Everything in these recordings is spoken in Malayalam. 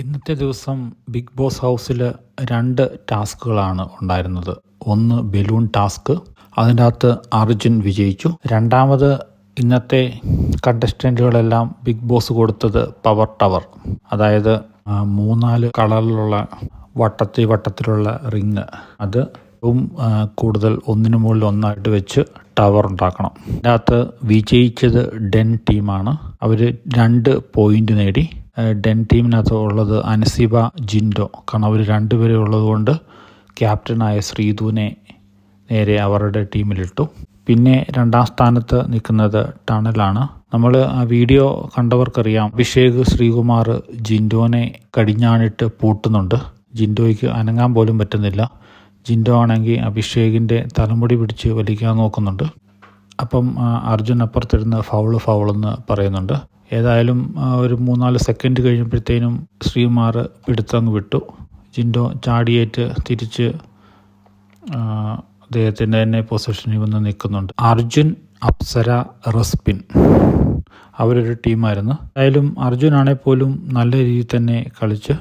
ഇന്നത്തെ ദിവസം ബിഗ് ബോസ് ഹൗസിൽ രണ്ട് ടാസ്കുകളാണ് ഉണ്ടായിരുന്നത്. ഒന്ന് ബലൂൺ ടാസ്ക് അതിന്റെ അകത്ത് അർജുൻ വിജയിച്ചു. രണ്ടാമത് ഇന്നത്തെ കണ്ടസ്റ്റന്റുകളെല്ലാം ബിഗ് ബോസ് കൊടുത്തത് പവർ ടവർ അതായത് മൂന്നാൽ കളറിലുള്ള വട്ടത്തി വട്ടത്തിലുള്ള റിങ് അത് കൂടുതൽ ഒന്നിനു മുകളിൽ ഒന്നായിട്ട് വെച്ച് ടവർ ഉണ്ടാക്കണം. അതിനകത്ത് വിജയിച്ചത് ഡെൻ ടീമാണ് അവർ രണ്ട് പോയിന്റ് നേടി. ഡെൻ ടീമിനകത്ത് ഉള്ളത് അനസിബ ജിൻഡോ. കാരണം അവർ രണ്ടുപേരെ ഉള്ളതുകൊണ്ട് ക്യാപ്റ്റനായ ശ്രീധുവിനെ നേരെ അവരുടെ ടീമിലിട്ടു. പിന്നെ രണ്ടാം സ്ഥാനത്ത് നിൽക്കുന്നത് ടണലാണ്. നമ്മൾ ആ വീഡിയോ കണ്ടവർക്കറിയാം അഭിഷേക് ശ്രീകുമാർ ജിൻഡോനെ കടിഞ്ഞാണിട്ട് പൂട്ടുന്നുണ്ട്. ജിൻഡോയ്ക്ക് അനങ്ങാൻ പോലും പറ്റുന്നില്ല. ജിൻഡോ ആണെങ്കിൽ അഭിഷേകിന്റെ തലമുടി പിടിച്ച് വലിക്കാൻ നോക്കുന്നുണ്ട്. അപ്പം അർജുൻ അപ്പുറത്തിരുന്ന് ഫൗൾ ഫൗളെന്ന് പറയുന്നുണ്ട്. ഏതായാലും ഒരു മൂന്നാൽ സെക്കൻഡ് കഴിയുമ്പോഴത്തേനും ശ്രീകുമാർ പിടുത്തങ്ങ് വിട്ടു. ജിൻഡോ ചാടിയേറ്റ് തിരിച്ച് അദ്ദേഹത്തിന്റെ തന്നെ പൊസിഷനിൽ വന്ന് നിൽക്കുന്നുണ്ട്. അർജുൻ അപ്സര റസ്പിൻ അവരൊരു ടീമായിരുന്നു. ഏതായാലും അർജുൻ ആണെങ്കിൽ പോലും നല്ല രീതിയിൽ തന്നെ കളിച്ച്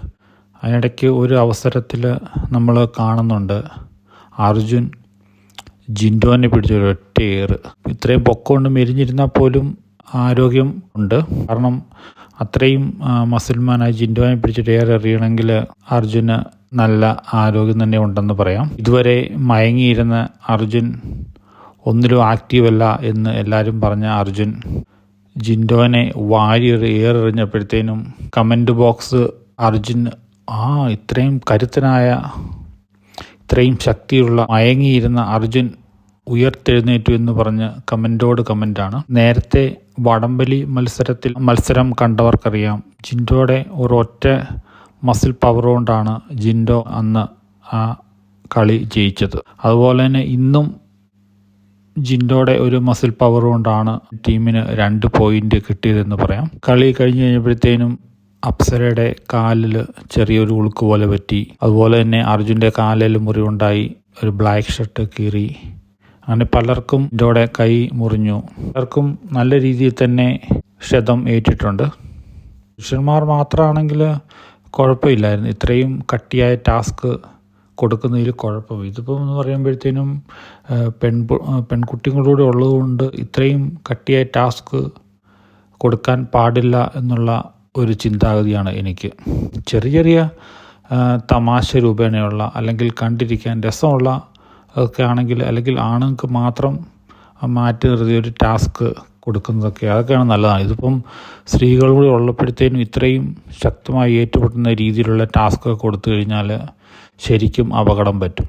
അതിനിടയ്ക്ക് ഒരു അവസരത്തിൽ നമ്മൾ കാണുന്നുണ്ട്. അർജുൻ ജിൻഡോനെ പിടിച്ചൊരു ഒറ്റ ഏറ്. ഇത്രയും പൊക്കമുണ്ട് മെരിഞ്ഞിരുന്നാൽ പോലും ആരോഗ്യം ഉണ്ട്. കാരണം അത്രയും മസിൽമാനായി ജിൻഡോനെ പിടിച്ചിട്ട് ഏറെ എറിയണമെങ്കിൽ അർജുന് നല്ല ആരോഗ്യം തന്നെ ഉണ്ടെന്ന് പറയാം. ഇതുവരെ മയങ്ങിയിരുന്ന അർജുൻ ഒന്നിലും ആക്റ്റീവ് അല്ല എന്ന് എല്ലാവരും പറഞ്ഞ അർജുൻ ജിൻഡോനെ വാരി ഏറെറിഞ്ഞപ്പോഴത്തേനും കമന്റ് ബോക്സ് അർജുൻ ആ ഇത്രയും കരുത്തനായ ഇത്രയും ശക്തിയുള്ള മയങ്ങിയിരുന്ന അർജുൻ ഉയർത്തെഴുന്നേറ്റു എന്ന് പറഞ്ഞ് കമന്റോട് കമന്റാണ് നേരത്തെ വടംവലി മത്സരത്തിൽ മത്സരം കണ്ടവർക്കറിയാം. ജിൻഡോയുടെ ഒരൊറ്റ മസിൽ പവർ കൊണ്ടാണ് ജിൻഡോ അന്ന് ആ കളി ജയിച്ചത്. അതുപോലെ തന്നെ ഇന്നും ജിൻഡോയുടെ ഒരു മസിൽ പവർ കൊണ്ടാണ് ടീമിന് രണ്ട് പോയിന്റ് കിട്ടിയതെന്ന് പറയാം. കളി കഴിഞ്ഞ് കഴിഞ്ഞപ്പോഴത്തേനും അപ്സരയുടെ കാലിൽ ചെറിയൊരു ഉളുക്ക് പോലെ പറ്റി. അതുപോലെ തന്നെ അർജുന്റെ കാലിൽ മുറിവുണ്ടായി. ഒരു ബ്ലാക്ക് ഷർട്ട് കീറി അങ്ങനെ പലർക്കും ഇതോടെ കൈ മുറിഞ്ഞു. പലർക്കും നല്ല രീതിയിൽ തന്നെ ക്ഷതം ഏറ്റിട്ടുണ്ട്. പുരുഷന്മാർ മാത്രമാണെങ്കിൽ കുഴപ്പമില്ലായിരുന്നു. ഇത്രയും കട്ടിയായ ടാസ്ക് കൊടുക്കുന്നതിൽ കുഴപ്പം ഇതിപ്പം എന്ന് പറയുമ്പോഴത്തേനും പെൺ പെൺകുട്ടികളൂടെ ഉള്ളതുകൊണ്ട് ഇത്രയും കട്ടിയായ ടാസ്ക് കൊടുക്കാൻ പാടില്ല എന്നുള്ള ഒരു ചിന്താഗതിയാണ് എനിക്ക്. ചെറിയ ചെറിയ തമാശ രൂപേണയുള്ള അല്ലെങ്കിൽ കണ്ടിരിക്കാൻ രസമുള്ള ഒക്കെ ആണെങ്കിൽ അല്ലെങ്കിൽ ആണുങ്ങൾക്ക് മാത്രം മാറ്റി നിർത്തി ഒരു ടാസ്ക് കൊടുക്കുന്നതൊക്കെ അതൊക്കെയാണ് നല്ലതാണ്. ഇതിപ്പം സ്ത്രീകൾ കൂടി ഉള്ളപ്പോഴത്തേനും ഇത്രയും ശക്തമായി ഏറ്റുപെട്ടുന്ന രീതിയിലുള്ള ടാസ്ക് കൊടുത്തു കഴിഞ്ഞാൽ ശരിക്കും അപകടം പറ്റും.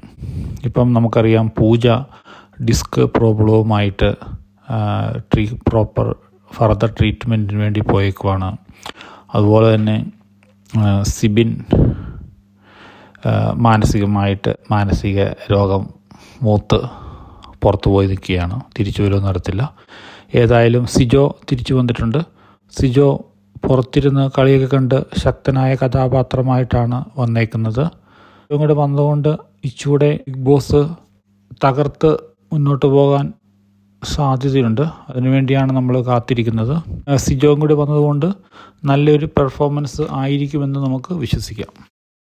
ഇപ്പം നമുക്കറിയാം പൂജ ഡിസ്ക് പ്രോബ്ലവുമായിട്ട് ട്രീ പ്രോപ്പർ ഫർദർ ട്രീറ്റ്മെന്റിന് വേണ്ടി പോയേക്കുവാണ്. അതുപോലെ തന്നെ സിബിൻ മാനസികമായിട്ട് മാനസിക രോഗം മൂത്ത് പുറത്തു പോയി നിൽക്കുകയാണ്. തിരിച്ചു വരുമെന്ന് നടത്തില്ല. ഏതായാലും സിജോ തിരിച്ചു വന്നിട്ടുണ്ട്. സിജോ പുറത്തിരുന്ന് കളിയൊക്കെ കണ്ട് ശക്തനായ കഥാപാത്രമായിട്ടാണ് വന്നേക്കുന്നത്. ഇങ്ങോട്ട് വന്നതുകൊണ്ട് ഇച്ചൂടെ ബിഗ് ബോസ് തകർത്ത് മുന്നോട്ട് പോകാൻ സാധ്യതയുണ്ട്. അതിനുവേണ്ടിയാണ് നമ്മൾ കാത്തിരിക്കുന്നത്. സിജോയും കൂടി വന്നതുകൊണ്ട് നല്ലൊരു പെർഫോമൻസ് ആയിരിക്കുമെന്ന് നമുക്ക് വിശ്വസിക്കാം.